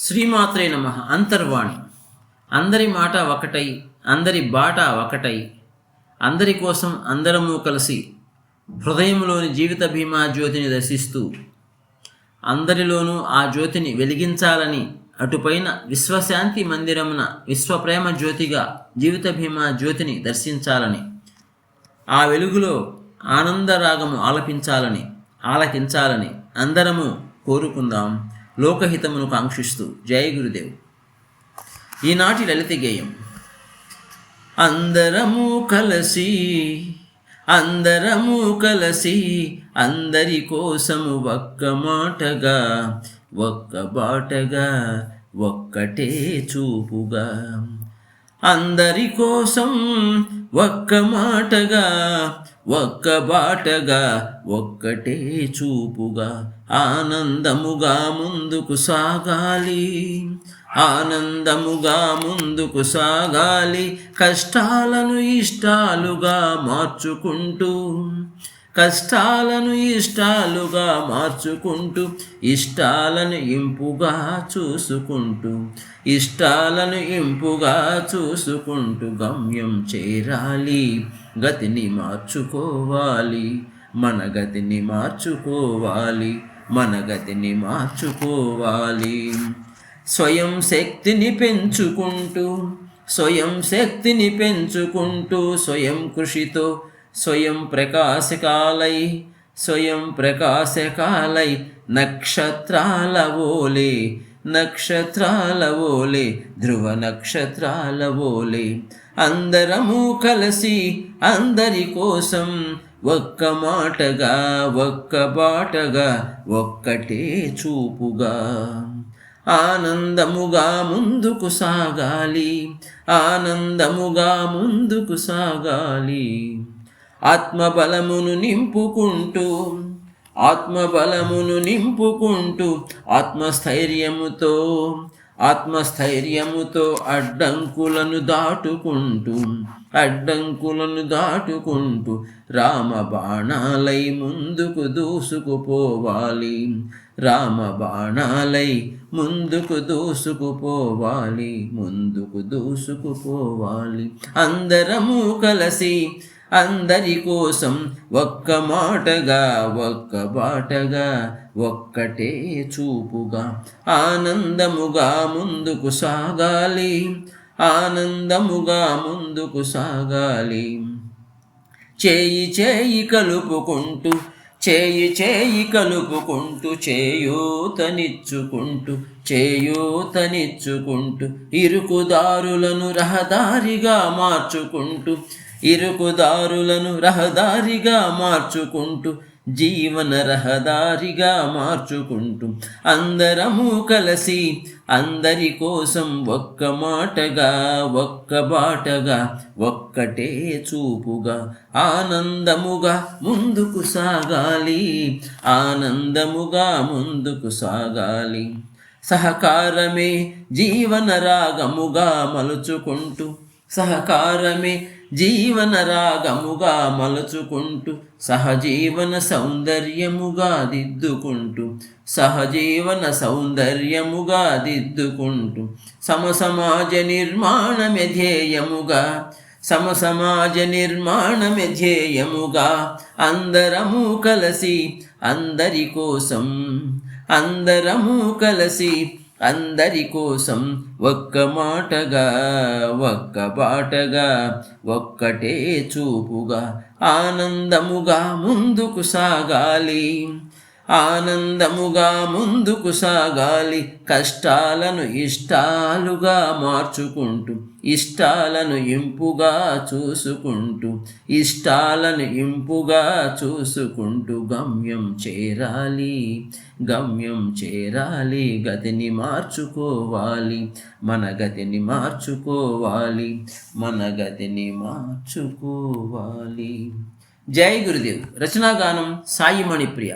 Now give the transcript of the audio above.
శ్రీమాత్రే నమ. అంతర్వాణి. అందరి మాట ఒకటై అందరి బాట ఒకటై. అందరి కోసం అందరము కలిసి హృదయంలోని జీవిత బీమా జ్యోతిని దర్శిస్తూ అందరిలోనూ ఆ జ్యోతిని వెలిగించాలని అటుపైన విశ్వశాంతి మందిరమున విశ్వప్రేమ జ్యోతిగా జీవిత భీమా జ్యోతిని దర్శించాలని ఆ వెలుగులో ఆనందరాగము ఆలపించాలని ఆలకించాలని అందరము కోరుకుందాం. లోకహితమును కాంక్షిస్తూ. జయ గురుదేవ్. ఈనాటి లలిత గేయం. అందరము కలసి అందరము కలసి అందరి కోసము ఒక్క మాటగా ఒక్క బాటగా ఒక్కటే చూపుగా. అందరి కోసం ఒక్క మాటగా ఒక్క బాటగా ఒక్కటే చూపుగా ఆనందముగా ముందుకు సాగాలి. ఆనందముగా ముందుకు సాగాలి. కష్టాలను ఇష్టాలుగా మార్చుకుంటూ కష్టాలను ఇష్టాలుగా మార్చుకుంటూ ఇష్టాలను ఇంపుగా చూసుకుంటూ ఇష్టాలను ఇంపుగా చూసుకుంటూ గమ్యం చేరాలి. గతిని మార్చుకోవాలి మన గతిని మార్చుకోవాలి మన గతిని మార్చుకోవాలి. స్వయం శక్తిని పెంచుకుంటూ స్వయం శక్తిని పెంచుకుంటూ స్వయం కృషితో స్వయం ప్రకాశకాలై స్వయం ప్రకాశకాలై నక్షత్రాల ఓలే నక్షత్రాల ఓలే ధ్రువ నక్షత్రాల ఓలే. అందరము కలిసి అందరి కోసం ఒక్క మాటగా ఒక్క బాటగా ఒక్కటే చూపుగా ఆనందముగా ముందుకు సాగాలి ఆనందముగా ముందుకు సాగాలి. ఆత్మబలమును నింపుకుంటూ ఆత్మబలమును నింపుకుంటూ ఆత్మస్థైర్యముతో ఆత్మస్థైర్యముతో అడ్డంకులను దాటుకుంటూ అడ్డంకులను దాటుకుంటూ రామ బాణాలై ముందుకు దూసుకుపోవాలి. రామ బాణాలై ముందుకు దూసుకుపోవాలి ముందుకు దూసుకుపోవాలి. అందరము కలిసి అందరి కోసం ఒక్క మాటగా ఒక్క బాటగా ఒక్కటే చూపుగా ఆనందముగా ముందుకు సాగాలి ఆనందముగా ముందుకు సాగాలి. చేయి చేయి కలుపుకుంటూ చేయి చేయి కలుపుకుంటూ చేయూతనిచ్చుకుంటూ చేయూతనిచ్చుకుంటూ ఇరుకుదారులను రహదారిగా మార్చుకుంటూ ఇరుకుదారులను రహదారిగా మార్చుకుంటూ జీవన రహదారిగా మార్చుకుంటూ అందరము కలిసి అందరి కోసం ఒక్క మాటగా ఒక్క బాటగా ఒక్కటే చూపుగా ఆనందముగా ముందుకు సాగాలి ఆనందముగా ముందుకు సాగాలి. సహకారమే జీవన రాగముగా మలుచుకుంటూ సహకారమే జీవన రాగముగా మలచుకుంటూ సహజీవన సౌందర్యముగా దిద్దుకుంటూ సహజీవన సౌందర్యముగా దిద్దుకుంటూ సమసమాజ నిర్మాణమే ధ్యేయముగా సమసమాజ నిర్మాణమే ధ్యేయముగా అందరము కలసి అందరి కోసం అందరము కలసి అందరి కోసం ఒక్క మాటగా ఒక్క బాటగా ఒక్కటే చూపుగా ఆనందముగా ముందుకు సాగాలి. ఆనందముగా ముందుకు సాగాలి కష్టాలను ఇష్టాలుగా మార్చుకుంటూ ఇష్టాలను ఇంపుగా చూసుకుంటూ ఇష్టాలను ఇంపుగా చూసుకుంటూ గమ్యం చేరాలి గమ్యం చేరాలి గతిని మార్చుకోవాలి మన గతిని మార్చుకోవాలి మన గతిని మార్చుకోవాలి. జై గురుదేవ్. రచనాగానం సాయి మణిప్రియ.